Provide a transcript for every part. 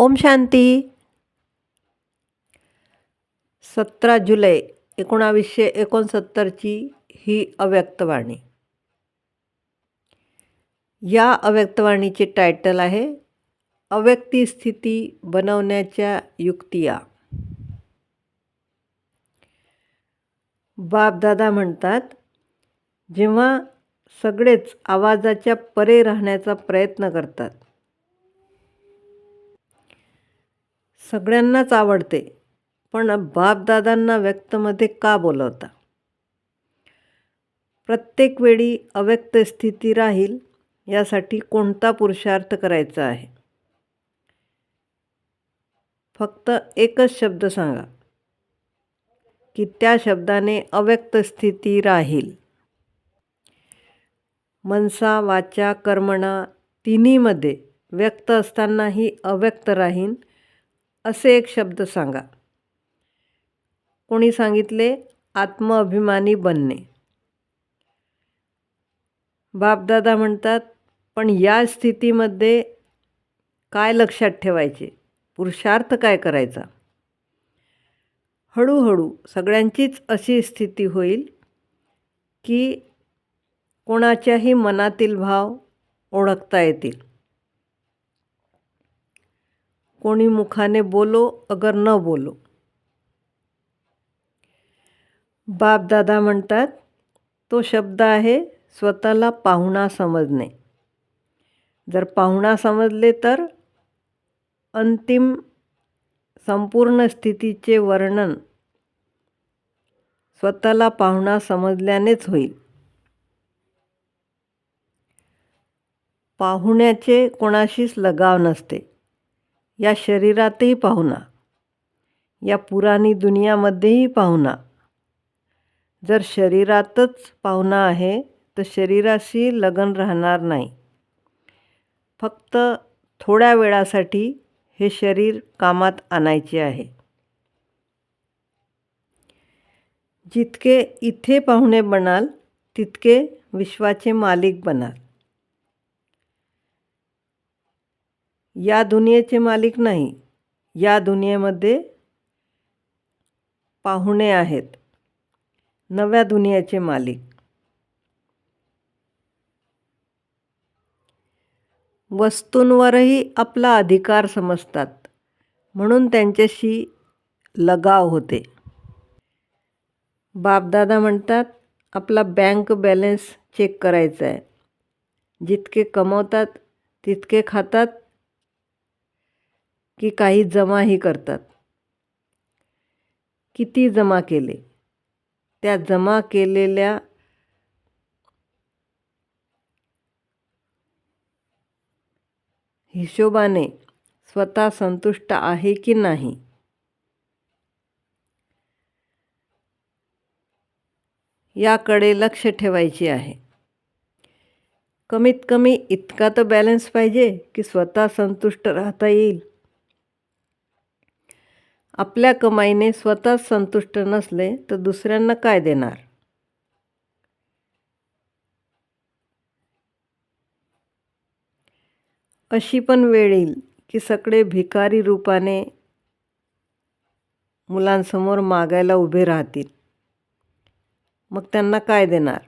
ओम शांती. सतरा जुलै एकोणावीसशे एकोणसत्तरची ही अव्यक्तवाणी या अव्यक्तवाणीचे टायटल आहे अव्यक्ती स्थिती बनवण्याच्या युक्तिया. बापदादा म्हणतात जेव्हा सगळेच आवाजाच्या परे राहण्याचा प्रयत्न करतात सगळ्यांनाच आवडते. पण बापदादांना व्यक्तमध्ये का बोलवता? प्रत्येक वेळी अव्यक्त स्थिती राहील यासाठी कोणता पुरुषार्थ करायचा आहे? फक्त एकच शब्द सांगा की त्या शब्दाने अव्यक्त स्थिती राहील. मनसा वाचा कर्मणा तिन्हीमध्ये व्यक्त असतानाही अव्यक्त राहीन असे एक शब्द सांगा. कोणी सांगितले आत्मअभिमानी बनणे. बापदादा म्हणतात पण या स्थितीमध्ये काय लक्षात ठेवायचे? पुरुषार्थ काय करायचा? हळूहळू सगळ्यांचीच अशी स्थिती होईल की कोणाच्याही मनातील भाव ओळखता येतील. कोणी मुखाने बोलो अगर न बोलो. बापदादा म्हणतात तो शब्द आहे स्वतःला पाहुणा समजणे. जर पाहुणा समजले तर अंतिम संपूर्ण स्थितीचे वर्णन स्वतःला पाहुणा समजल्यानेच होईल. पाहुण्याचे कोणाशीच लगाव नसते. या शरीरातही पाहुणा या पुराणी दुनियामध्येही पाहुणा जर शरीरातच पाहुणा आहे तर शरीराशी लगन राहणार नाही. फक्त थोड्या वेळासाठी हे शरीर कामात आणायचे आहे. जितके इथे पाहुणे बनाल तितके विश्वाचे मालिक बनाल. या दुनियेचे मालिक नाही या दुनियेमध्ये पाहुणे आहेत. नव्या दुनियेचे मालिक. वस्तूंवरही आपला अधिकार समजतात म्हणून त्यांच्याशी लगाव होते. बापदादा म्हणतात आपला बँक बॅलन्स चेक करायचा आहे जितके कमवतात तितके खातात की काही जमाही करतात. किती जमा केले? त्या जमा केलेल्या हिशोबाने स्वतः संतुष्ट आहे की नाही? याकडे लक्ष ठेवायचे आहे. कमीत कमी इतका तर बॅलन्स पाहिजे की स्वतः संतुष्ट राहता येईल. आपल्या कमाईने स्वतःच संतुष्ट नसले तर दुसऱ्यांना काय देणार? अशी पण वेळ येईल की सगळे भिकारी रूपाने मुलांसमोर मागायला उभे राहतील. मग त्यांना काय देणार?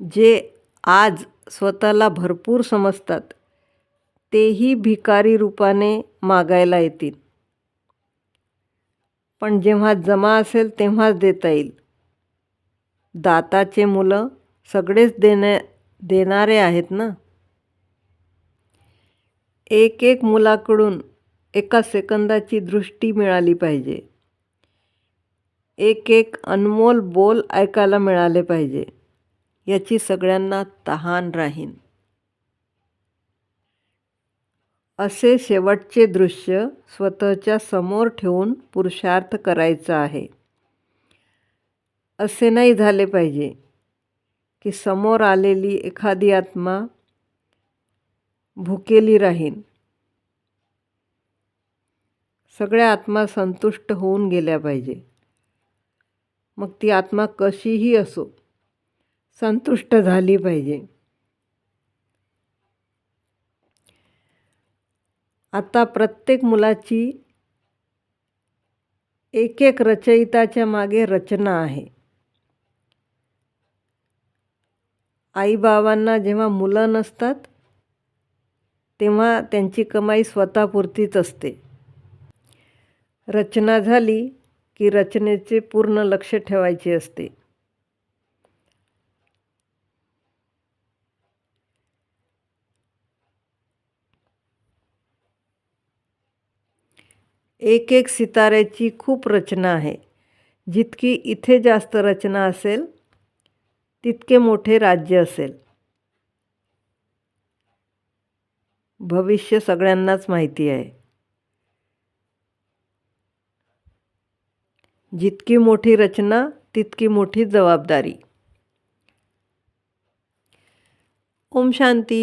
जे आज स्वतःला भरपूर समजतात तेही भिकारी रूपाने मागायला येतील. पण जेव्हा जमा असेल तेव्हाच देता येईल. दाताचे मुलं सगळेच देणे देणारे आहेत ना? एक एक मुलाकडून एका सेकंदाची दृष्टी मिळाली पाहिजे. एक एक अनमोल बोल ऐकायला मिळाले पाहिजे. याची सगळ्यांना तहान राहीन. असे शेवटचे दृश्य स्वतःच्या समोर ठेवून पुरुषार्थ करायचा आहे. असे नाही झाले पाहिजे की समोर आलेली एखादी आत्मा भुकेली राहीन. सगळ्या आत्मा संतुष्ट होऊन गेल्या पाहिजे. मग ती आत्मा कशीही असो संतुष्ट झाली पाहिजे. आता प्रत्येक मुलाची एक एक रचयिताच्या मागे रचना आहे. आईबाबांना जेव्हा मुलं नसतात तेव्हा त्यांची कमाई स्वतःपुरतीच असते. रचना झाली की रचनेचे पूर्ण लक्ष ठेवायचे असते. एक एक सिताऱ्याची खूप रचना आहे. जितकी इथे जास्त रचना असेल तितके मोठे राज्य असेल. भविष्य सगळ्यांनाच माहिती आहे. जितकी मोठी रचना तितकी मोठी जबाबदारी. ओम शांती.